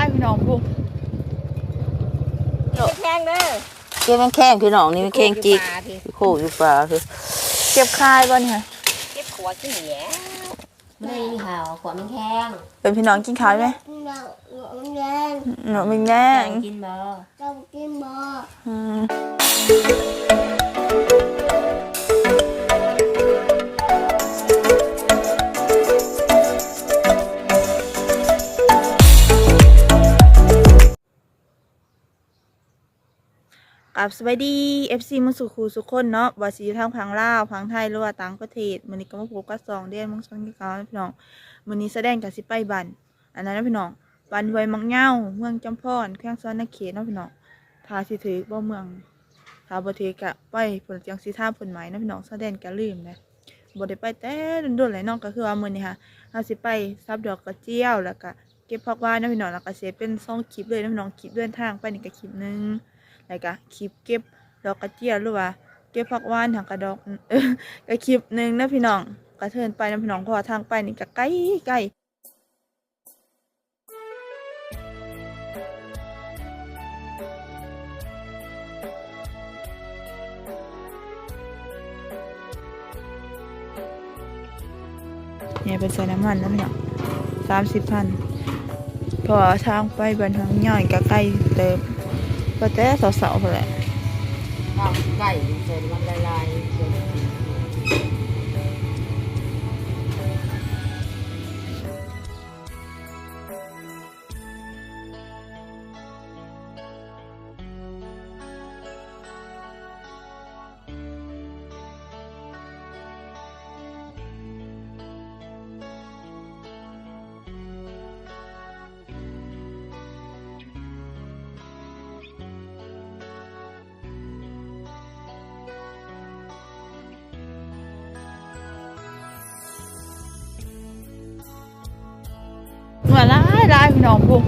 ายพี่น้องพวกแข้งเด้อเก็บแมงแข้งพี่น้องนี่แมงแข้งจิกพี่โคกอยู่ปลาคือเก็บคายบ่เนี่ยเก็บขวดขี้เหนียวไม่มีข่าวขวดมันแข้งเป็นพี่น้องกินข้าวไหมเราเราแดงหนูมีแน่เจ้ากินบ่เรากินบ่ กับสวัสดี FC มุสุคูสุคนเนาะว่าสิอยู่ทางพังลาวพังไทยหรือว่าต่างประเทศมื้อนี้ก็มาพบกับสองเดือนมึงสองกิกาพี่น้องมื้อนี้แสดงกับสิไปบัน อันนั้นนะพี่น้องบันไวมังเง่าเมืองจำพรแข้งซ้อนนาเขตเนาะพี่น้องทาสิถือบ่เมืองทาบ่ถือกะไปผลจังสิท่าผลหมายเนาะพี่น้องแสดงกะลืมนะบ่ได้ไปแต่โดนๆเลยน้องก็คือว่ามื้อนี้ค่ะเฮาสิไปซับดอกกระเจียวแล้วก็เก็บผักหวานนาะพี่น้องแล้วก็เสิเป็นสองคลิปเลยนะพี่น้องคลิปเดินทางไปนี่ก็คลิปหนึง แล้วก็คลิปเก็บดอกกระเจียวหรือว่าเก็บผักหวานทางกระดอกเออก็คลิปหนึ่งนะพี่น้องกระเทินไปนะพี่น้องเพราะว่าทางไปนี่ก็ใกล้ใกล้เนี่ยเป็นใส่น้ำมันนะพี่น้องสามสิบพันพราะว่าทางไปบนทางย่อยก็ใกล้เติม ก็แต่สาวๆคนแหละข้าวไก่เสร็จมันลาย มือนร้ายร้ายพี่น้องพวก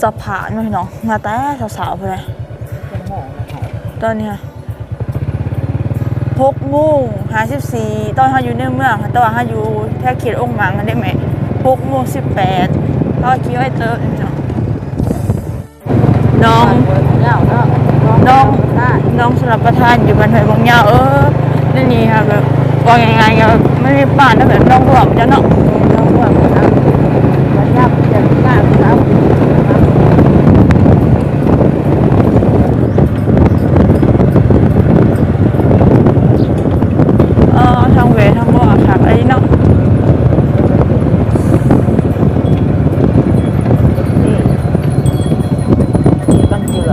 สะพานพี่น้องมาแต่สาวๆคนเลยเป็นหมองนะครับตอนเนี้ยหกโมงห้าสิบสี่ตอนเขาอยู่ในเมืองค่ะตอนเขาอยู่แค่เขตองค์หมังกันได้ไหมหกโมงสิบแปดตอนคิดไว้เจอพี่น้องน้องเจ้าเนาะน้องน้องสลับประทานอยู่บนหอยบางยาวเออ นี่นี่ค่ะแบบว่ายังไงก็ไม่มีบ้านนะแบบน้องหวมจะเนาะ น้องว่ามันเอาวันยับจะกล้าครับ เออทางเวทางบ่อค่ะไอ้เนาะ นี่นี่กันเจือ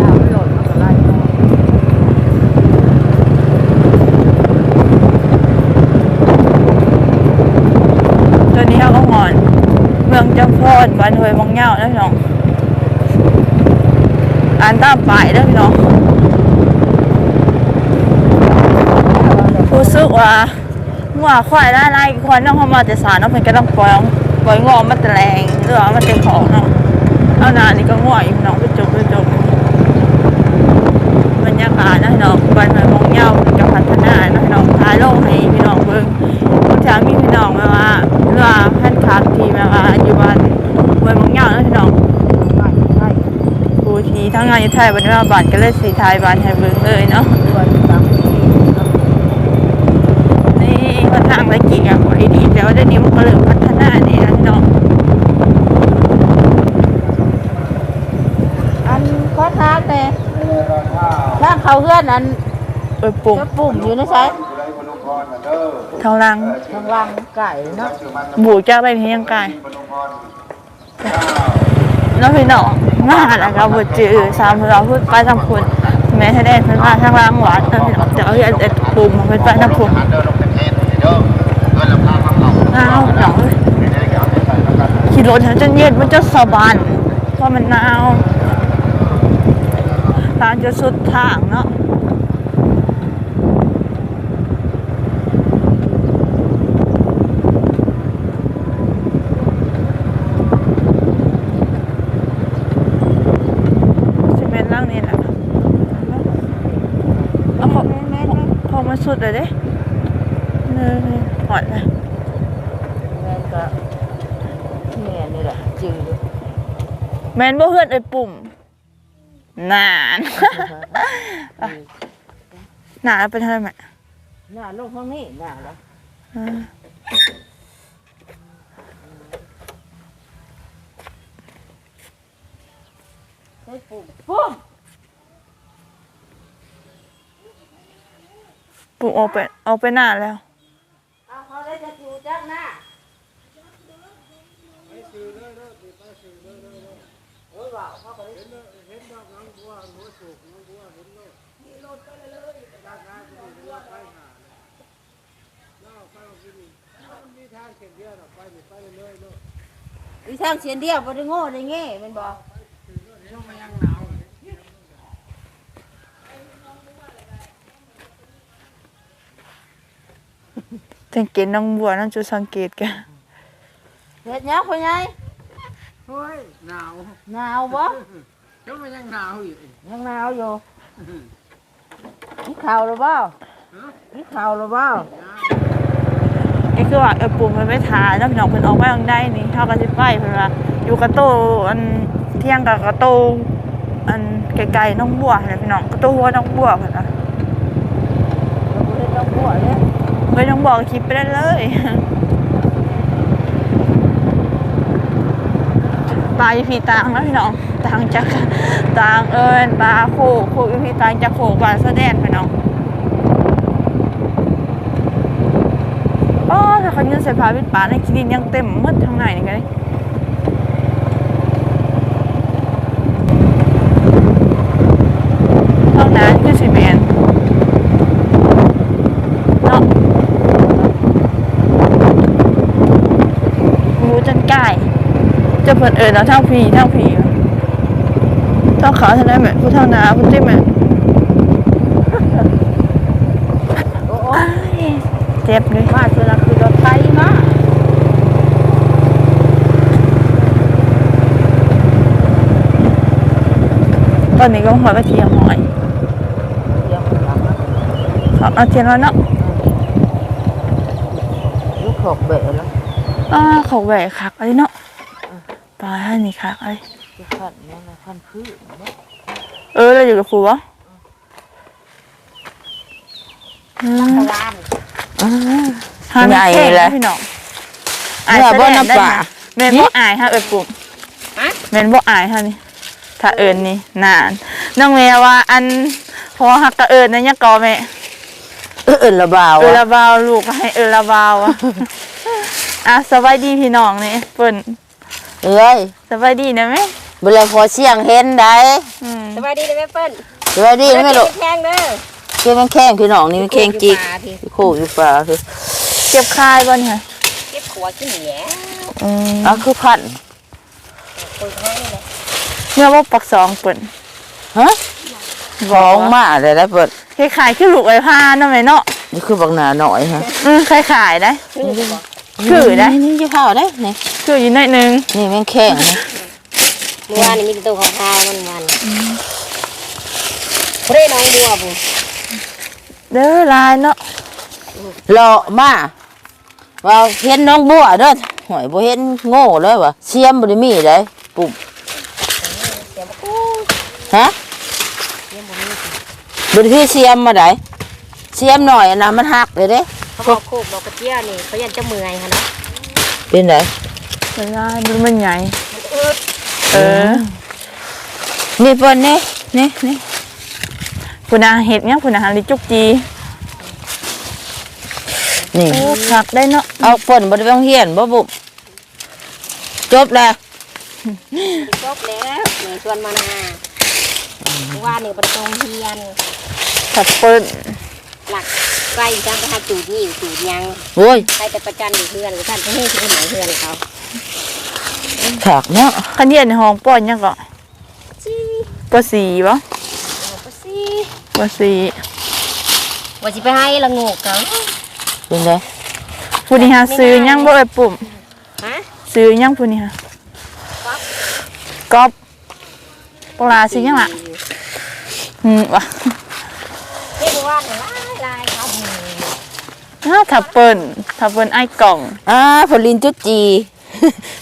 ดาวหล่นมันก็ไล่ ตอนนี้เขาก็หอน เมือง จำพรบ้านหอยบางยาวนะพี่น้องอ่านตามป้ายนะพี่น้องรู้สึกว่าหัวควายไล่ไล่ควายน้องเข้ามาแต่สารน้องเพิ่นก็ต้องปล่อยปล่อยงอมาแต่แรงหรือว่ามันเป็นของเนาะเอานานี่ก็ง่วอีกน้องไปจบไปจบบรรยากาศนะพี่น้องบ้า ไทยบันว่าบานก็เลยสีไทยบานไทยเบิ่งเลยเนาะตัวบางทีนี่ค่อนข้างละเกียดไว้ดีแต่ว่าเดี๋ยวนี้มันก็เริ่มพัฒนาเนี่ยน้องอันข้อท้าแต่ถ้าเขาเพื่อนอันเออปุ่มปุ่มอยู่นะใช่ทางล่างทางล่างไก่เนาะบูจ้าไปเพียงไก น้องพี่น้องมาแล้วก็บ่จือสามเราพูดไปสามคนแม่แสดงเพิ่นมาทางล่างหวานเออพี่น้องจะเอาอันเอ็ดปุ่มของเพิ่นไปทางคุณอ้าวหนองขี่รถจนเย็นมันจะสบานเพราะมันหนาวตางจะสุดทางเนาะซีเมนต์ล่างนี่แหละเอาเขา พอมาสุดเลยเด้เนยหอดเลยแม่นก็แม่นี่แหละจืดแมนบ่เฮือนไอ้ปุ่มนานนานเป็นเท่าไหร่แม่หน้าลงห้องนี้หน้าแล้วอ่าใส่ปุ่มปุ่ม ปุ่มออกไปออกไปนานแล้วเอาเขาได้จะจูจักหน้าวิทางเสียนเดียวบ่ได้โง่ได้แง่แมันบ่ สังเกตน้องบัวน้องจุดสังเกตกันเฮ็ดหยังพ่อใหญ่เฮ้ยหนาวหนาวบ่เจ้ามันยังหนาวอยู่ยังหนาวอยู่กินข้าวหรือเปล่ากินข้าวหรือเปล่านี่คือว่าเออปุ่มมันไม่ทาน้องน้องเพิ่นออกไปทางใดนี่เฮาก็สิไปเพิ่นว่าอยู่กระโตอันเที่ยงกับกระโตอันไกลๆน้องบัวนั่นแหละพี่น้องกระโตหัวน้องบัวเพิ่นน่ะเราบ่ได้ต้องบัวเลย ไม่ต้องบัวก็คิดไปได้เลยปลาอีพีตางนะพี่น้องตางจากตางเอิญปลาโคกโคอีพีตางจากโคกปลาสะแดนพี่น้องอ๋อถ้าเขายืนใส่ผ้าปิดปากในคลินยังเต็มมืดทางไหนนี่กันทางนั้นคือสิแมนเนาะรู้จนใกล้ จะเปิดเอิญแล้วเท่าผีเท่าผีเท่าเขาเท่านั้นแหละผู้เท่านาผู้ที่แม่โอ้โหอ้ายเจ็บเลยมาสุดคือรถไฟมาตอนนี้ก็หอยกระเทียมหอยเดี๋ยวมันหลังนะเขาเอาเทียนแล้วเนาะลูกขอกเบะแล้วอ่าเขาแหวกคักอะไรเนาะ ปลาท่านนี่คักอะไรจะขันนั่นนะขันพืชเนาะเออเราอยู่กับครูวะอืมตะวันห้ามแข่งนะพี่น้องอายเมื่อแสดบ่งน้ำได้ปลานะแม่นบ่อายฮะเอ้ยปุ่มฮะแม่นบ่อายฮะนี่ถ้าเอิญนี่นานน้องแม่ว่าอันพอฮักกะเอิญนะยังกอแม่เออเอินระบาวเอิญอะละบาวลูกก็ให้เอิญละบาวอะอะสบายดีพี่น้องนี่เพิ่น เอ้ยสบายดีนะแม่เวลาพอเสียงเห็นได้อืมสบายดีเลยแม่เปิ้ลสวัสดีนะแม่ลูกแพงเด้อเก็บมันแข้งพี่น้องนี่มันแข้งจิกปลาพี่โคกอยู่ปลาคือเก็บคายบ่เนี่ยเก็บขวดขี้เหนียวอืมอะคือพันคุยให้นี่แหละเมื่อว่าปักสองเปิ่นฮะร้องมาเลยได้เปิดคล้ายๆคือลูกไอ้พาเนาะแม่เนาะนี่คือบักหนาหน่อยฮะอืมคล้ายๆได้ คือได้นี่นี่จะเข้าได้นี่คืออยู่หน่อยหนึงนี่แม่งแข้งนะเมื่อวานนี่มีแต่ตัวขาวๆมันมันเร่น้องบัวบุเด้อลายเนาะเลาะมาว่าเห็นน้องบัวเด้อหอยบ่เห็นโง่เลยวะเสียมบ่ได้มีได้ปุ่มฮะบ่ได้พี่เสียมมาได้เสียมหน่อยอะนะมันหักเลยเด้ เขาบอกโคกบอกกระเจี๊ยนี่เขายันจะเมื่อยฮะนะเป็นไดเวลาดูมันใหญ่เออ นี่เปิ้นนี่นี่นี่คุณอาเห็ดเนี่ยคุณอาหารลิจุกจีนี่โอ้คักได้เนาะเอาเปิ้นบ่ได้ไปโรงเรียนบ่บุจบแล้วจบแล้วหนึ่งชวนมานาเมื่อวานนี่ประตองเฮียนขับเปิ้ล หลักใกล้จังไปหาจูดนี่จูดยังโอ้ยใครแต่ประจันอยู่เพื่อนท่านที่นี่ที่ไหนเพื่อนเขาขากเนาะขันเดียนในห้องป้อนยังก็จีปสีบ่เอาไปสิปสีว่าจะไปให้ละโงกเขาเป็นไดผู้นี้ฮะซื้อยังบ่เอ้ยปุ่มฮะซื้อยังผู้นี้ฮะก๊อปปลาซื้อยังล่ะอืมวะนี่บอก ว่าว่านลายลายเขาหูอ้าถ้าเปิ้นถ้าเปิ้นไอ้กล่องอ่าผลินจุดจี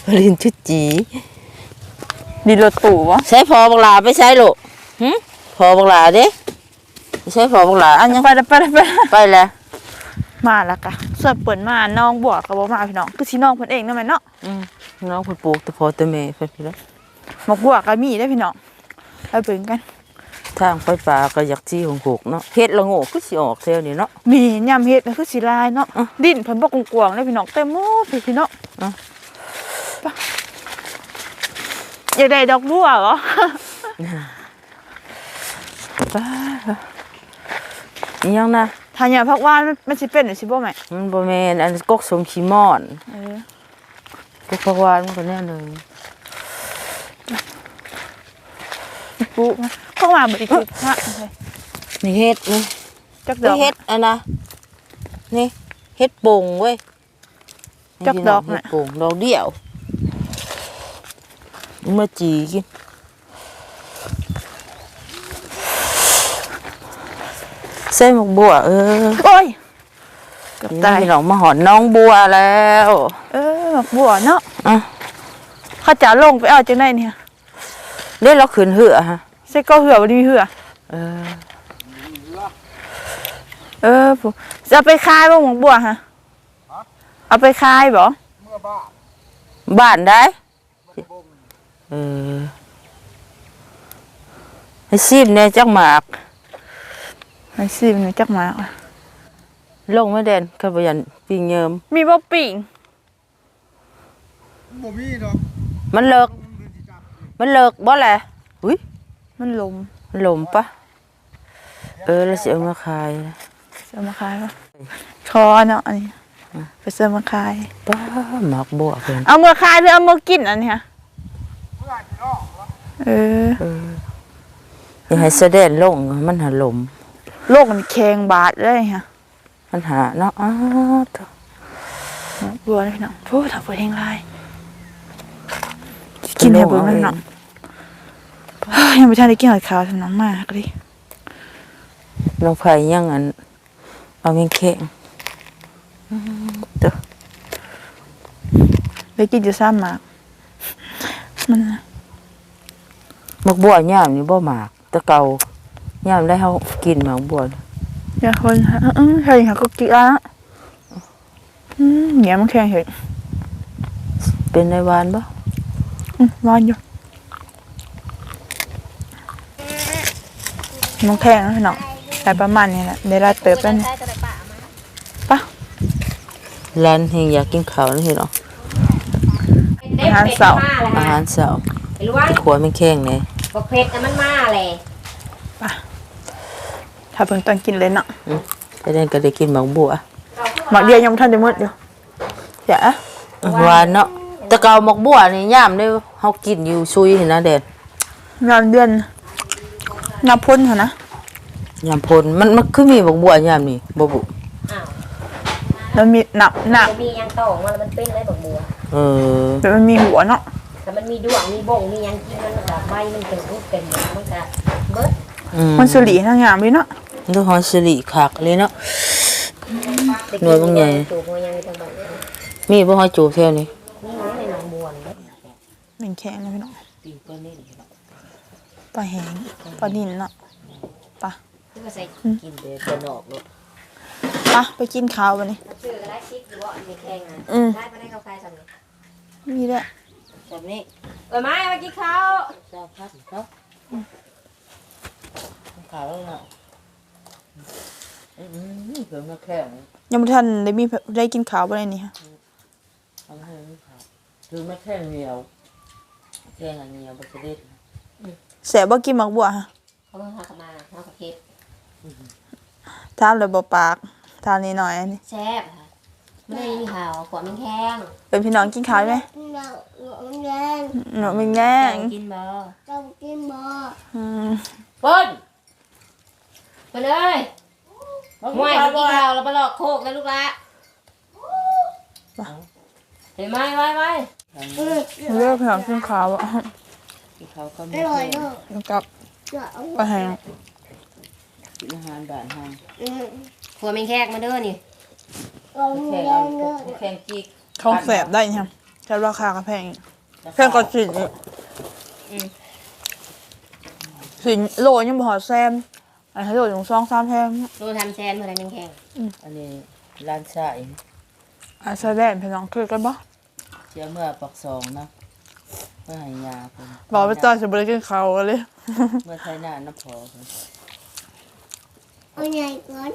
ผลินจุดจีดีรถตู่วะใช้พอบักหลาไปใช้ลูกหึพอบักหลาเด้ไปใช้พอบักหลาอันยังไปแล้วไปแล้วไปแล้วไปแล้วมาแล้วกะส่วนเปิ้นมาน้องบวกกับบ่มาพี่น้องคือสิน้องเพิ่นเองนั่นแหละเนาะอืมน้องเพิ่นปลูกแตะพอแตะแม่เพิ่นพี่แล้วหมกบวกก็มีได้อพี่น้องไปเบิ่งกัน ทางไฟฟ้าก็อยากจี้ของหกเนาะเฮ็ดละโง่คือสิออกแถวนี้เนาะมียำเฮ็ดก็คือสิลายเนาะอะดินเพิ่นบ่กว้างๆเลยพี่น้องเต็มหมดเลยพี่น้องอะไปอยากได้ดอกบัวเหรอป้าอีหยังนะถ้าอยากพักหว่านมันมันสิเป็นหรือสิบ่แม่มันบ่แม่นอันกกสมขี้มอนเออกกผักหวานมันก็แน่เลยปุ๊บ ก็มาบ่ได้คิดฮะนี่เฮ็ดนี่จักดนี่อกเฮ็ดอันนะนี่เฮ็ดโป่งเว้ยจักดอกเฮ็น่ะดโป่งดอกเดียวเอามาจีกินใส่หมกบัวเออโอ้ยเกับนี่ตายพี่น้องมาหอนน้องบัวแล้ว เออดอกบัวเนาะอะเขาจะลงไปเอาจังไดเนี่ยเล่นเราขืนเหือฮะ ใส่ก็เหือบ่ได้มีเหือ เออ เออผมจะเอาไปคายบ่หมกบัวฮะเอาไปคายบ่บ้านได้เออให้ซีบเนี่ยจักหมาก ไอ้สิมันจักหมากว่ะลงไม่เด่นขบยันปีเยิมมีบ่ปิ่งบ่มีดอกมันเลิก มันเลิกบ่แหละอุ้ย มันลมมันหลมปะเออแล้วสิเอามาขายนะจะเอามาขายป่ะคอเนาะอันนี้ไปเสิร์ฟมาขาย ป้าหมักบัวเพิ่นเอามือขายหรือเอามือกินอันเนี้ยเออเอออย่าให้แสดงลงมันหาลม โลกมันแข็งบาดเลยฮะมันหาเนาะอ้าวเถอะบัวเลยพี่น้องโอ้ถ้าเปิดแห้งลายกินให้เบิ่งเลยพี่น้องเฮ้ย ยังไม่ทันได้กินหอยขาวทำน้ำมากเลยน้องไผ่ยังอันเอาเมงเข่งอืมเด้อได้กินอยู่ซ้ำหมากมันหมักบัวยามนี่บ่หมากแตะเก่ายามได้เฮากินหมากบัวอย่าคนฮะอืมใช่ค่ะก็กินอะอืมเหนียวมันแข็งเห็นเป็นในวานบ่อืมร้อนอยู่ มันแข็งนะพี่น้องแต่ประมาณนี้แหละเดี๋ยวเราเติบแล้วนี่ได้ตัวไหนป่ามาร้านแห่งอยากกินข้าวนี่เนาะเด็กเป็ดมาเลยอาฮะหารเช้าไอ้รู้ว่าขัวแมงแข้งนี่บอกเผ็ดแต่มันมาเลยถ้าเพิ่งตอนกินเลยเนาะไปเล่นก็ได้กินหมากบัวหมักเดียวยังบ่ทันได้หมดอยู่เดี๋ยวอะหวานเนาะแต่เก่าหมกบัวนี่ย่ามได้เฮากินอยู่ซุยเห็นนะเด็ดงานเดือน นับพ้นเหรอนะยามพลมันมันคือมีหมกบัวยามนี่บ่บุอ้าวแล้วมีหนับหนับมันมียังต่องมันมันเป็นอะไรบักบัวเออแต่มันมีหัวเนาะแต่มันมีดวงมีบ่งมียังกินมันก็ใบมันเป็นรูปเป็นหยังมันก็เบิดอืมมันสุรีทั้งงามเลยเนาะดูหอยสิริคักเลยเนาะได้หน่วยบางใหญ่ จูบหน่วยยังมีทั้งหมดมีบ่หอยจูบแถวนี้นี่มันในหนองบัวนี่เป็นแข็งนะพี่น้อง ป ลาแห้งปลาดินเนาะคือก็ใส่กินเด้แต่นอกเนาะไปะไปกินข้าววันนี้ชื่อก็ได้คิดอยู่ว่าอันนี้แข็งอะอืมได้มาได้กาแฟสำเร็จมีด้วยแบบนี้เออไม้มากินข้าวเจ้าพัดเนาะขาวแล้วเนาะอืมเพิ่มมาแข็งยังไม่ทันได้มีได้กินข้าววันนี้ฮะทำให้มันขาวคือไม่แข็งเหนียวแข็งอันเหนียวบ่สิเด็ด แสบบ่กินหมักบัวฮะเขาเพิ่งหาเข้ามาเขากับเผ็ดทานเลยบ่ปากทานนิดหน่อยอันนี้แซ่บค่ะไม่ได้มีข่าวขวดมันแข็งเป็นพี่น้องกินข้าวไหมเราเราแดงหนูไม่แง่งกินบ่เรากินบ่อืมเปิ้ลไปเลยห่วยกินข้าวแล้วไปหลอกโคกแล้วลูกละเห็นไหมไว้ไว้ เลือกพี่น้องกินข้าวอะ ที่เขาก็อไม่ร่อยแข็งเนาะแล้วกับเดี๋ยวเอาปลาแห้งกินอาหารบ้านเฮาอืมผัวแม่งแขกมาเด้อนี่โรงแข่งเรียเอานเนอะแข่งจิกของแสบได้เนี่ยแค่ราคากระแพงอีกแพงกว่าสินอีกสินโลยังบ่หอแซมอันนี้โลอยู่สองสามแพงดูทำแชนเมื่อไรแม่งแขกอันนี้ร้านชายอะแสดงพี่น้องคือกันบ่เชื่อเมื่อปักสองนะ เมื่อใหายาเพิ่นบอกไปต่อจะบ่ได้กินข้าวกันเลย เมื่อไทยหน้าน้ำพอเพิ่นเอาใหญ่ก่อน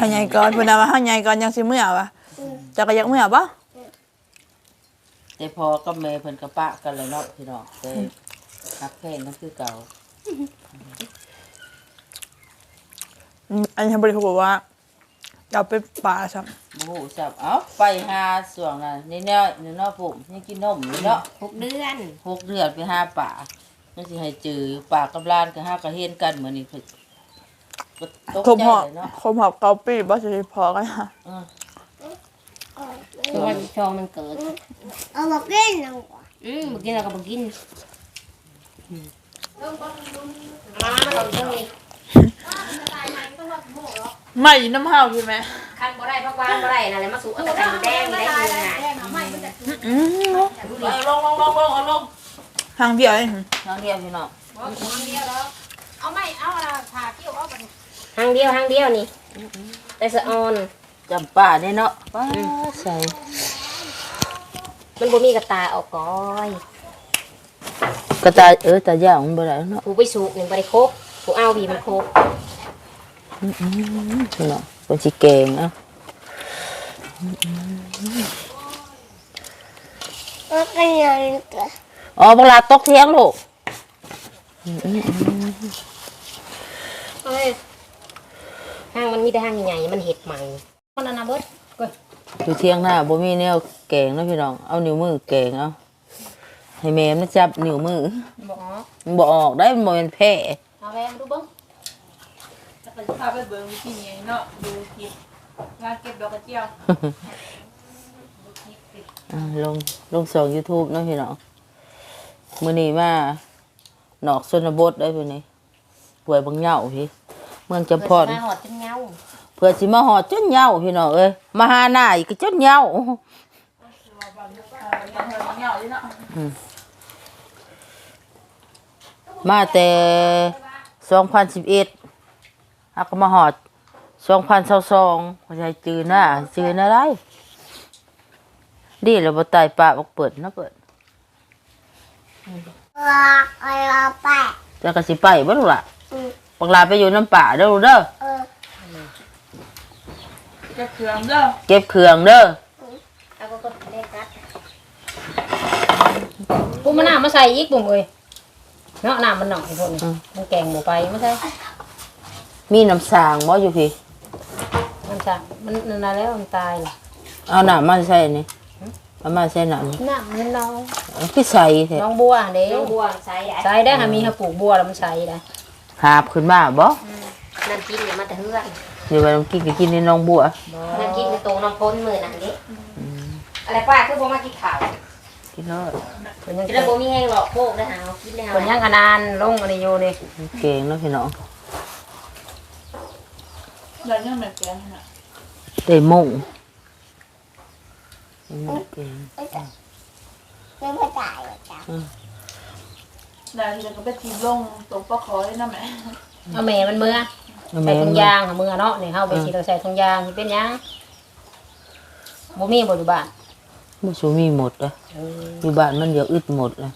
หันใหญ่ก่อนเพิ่นน่ะว่าหันใหญ่ก่อนยังสิเมื่อวะจะก็อยากเมื่อบ่แต่พอกับแม่เพิ่นกระปะกันเลยเนาะพี่น้องแต่ฮักแพงนั่นคือเก่าอืมอันนี้บ่ได้พูดว่าจะเอาไปป่าซับ โอ้โหจับเอ้าไปหาส่วงน่ะนี่แนวนี่เนาะผมนี่กินนมนี่เนาะหกเดือนหกเดือนไปหาป่ามันสิให้จือป่ากับลานก็หากระเฮ็นกันเหมือนนี่เพิ่นก็ตกคมใจหอบเลยเนาะคมหอบเกาปีบ่สิพอกันค่ะเออตัววันชองมันเกิด เอามากินแล้วก่อนอืมบ่กินแล้วก็บ่กินมามาลองเรื่องนี้ไม่น้ำห้าวพี่แม่ คันบ่ได้พักวานบ่ได้นั่นแหละมาสู่เอาแต่ไข่แดงได้ดีน่ะอืมไปลงลงลงลงเอาลงทางเดียวเองทางเดียวพี่น้องทางเดียวทางเดียวนี่แต่สะออนจำป่าเนี่ยเนาะป้าใส่มันบ่มีกระตาออกก้อยกระตายเออตาย่างมันบ่ได้เนาะผู้ไปสูบหนึ่งบ่ได้ครบผู้เอาบีมันครบพี่น้องเป็นสิเกงเอะเอาไปใหญ่ก่อนอ๋อเวลาตกเที่ยงลูกเอ้ยห้างมันมีแต่ห้างใหญ่ๆมันเห็ดใหม่คนนั้นนะเบิดเว้ยอยู่เที่ยงหน้าบ่มีแนวแกงเนาะพี่น้อง เอานิ้วมือแกงเอาให้แม่มันจับนิ้วมือบอกมันบ่ออกได้มันบ่เป็นแพ้เอาแวงดูเบิ้ง พาไปเบิ่งวิธีนี้เนาะดูคลิปงานเก็บดอกกระเจียวอ่าลงลงสอง YouTube เนาะพี่น้องมื้อนี้มาหนอกชนบทได้เพิ่นนี่ป่วยบางเหยาพี่เมืองจำพรเปิดมาหอดจนเงาเพื่อสิมาหอดจนเหยาพี่น้องเอ้ยมาหาหน้าอีกก็จนเหยามาแต่2011 ฮักก็มาหอด2022บ่ใช่จือหน้าจือหน้าได้ดีแล้วบ่ตายปากบ่เปิดนะเปิดว่าเอาเอาไปจะก็สิไปบ่ลูกล่ะอืมบักลาไปอยู่น้ำป่าเด้อลูกเด้อเออจะเครื่องเด้อเก็บเครื่องเด้อเอาก็ก็ได้กัดปูมะนาวมาใส่อีกบุ๋มเอ้ยเนาะน้ำมันหน่อยพวกนี้มันแกงหมูไปไม่ใช่ มีน้ำสางบ่อยู่พี่มันจะมันนั่นนะแล้วมันตายน่ะเอาน้ำมาใส่นี่เอามาใส่น้ำนี่น้ำมันน้องเอาคือใส่แท้น้องบัวเด้น้องบัวใส่ได้ใส่ได้ค่ะมีค่ะปลูกบัวแล้วมันใส่ได้หาบขึ้นมาบ่น้ำกินเนี่ยมาแต่เฮือนเดี๋ยวว่าน้ำกินก็กินในน้องบัวน้ำกินคือโตน้องพ้นมือนั่นเด้อะไรป้าคือบ่มากินข้าวกินเนาะกินแล้วบ่มีแห้งหรอกโคกได้หาเอากินได้หาคนยังอนานลงอันนี้อยู่นี่เก่งเนาะพี่น้อง ได้ยังแบบแกงน่ะได้มุ่งได้มุ่งเก่งไม่มาจ่ายหรอกจ้ะได้ที่จะก็ไปทีมลงตรงปะขอให้นะแม่เอาแม่มันมือเอาใส่แม่ถุงยางค่ะมือเนาะนี่เฮาไปสิเราใส่ถุงยางสิเป็นหยังบ่มีบ่อยู่บ้านบ่สูมีหมดอะอยู่บ้านมันเดี๋ยวอึดหมดเลย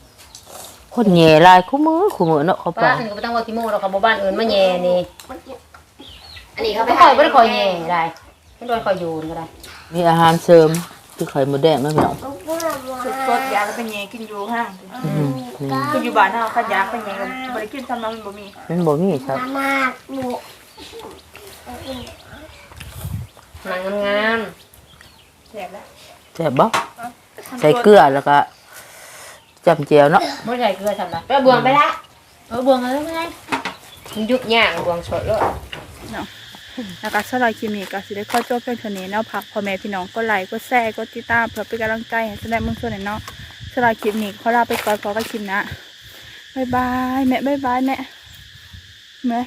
คนแย่หลายคู่มือคู่มือเนาะเขาไปป้าอันนี้ก็บ่ต้องว่าขี้โมเราค่ะบ่บ้านอื่นมาแย่นี่ อันนี้เขาไม่ค่อยบ่ได้ค่อยแย่ได้ไม่โดนค่อยโยนก็ได้มีอาหารเสริมคือไข่มดแดงเนาะพี่น้องเอาเพื่อนมาสดๆยาแล้วเป็นไงกินอยู่ห้างอืมนี่คืออยู่บ้านเฮาคัดยาเป็นไงก็บ่ได้กินซ้ำน้ำมันบ่มีมันบ่มีครับมามาหมูหนังงามแสบแล้วแซ่บบ่ใส่เกลือแล้วก็จำเจียวเนาะๆบ่ใส่เกลือทำไรก็บวงไปละเออบวงอะไรไม่ไงมันยุบย่างบวงสดเลย แล้วก็สำหรับคลิปนี้ก็สิได้ข้อจบเพียงเท่านี้เนาะพักพ่อแม่พี่น้องก็ไลค์ก็แชร์ก็ติดตามเพื่อเป็นกำลังใจให้แสดงมึงส่วนไหนเนาะสำหรับคลิปนี้ขอลาไปก่อนขอไปคลิปนะบ๊ายบายแม่บ๊ายบายแม่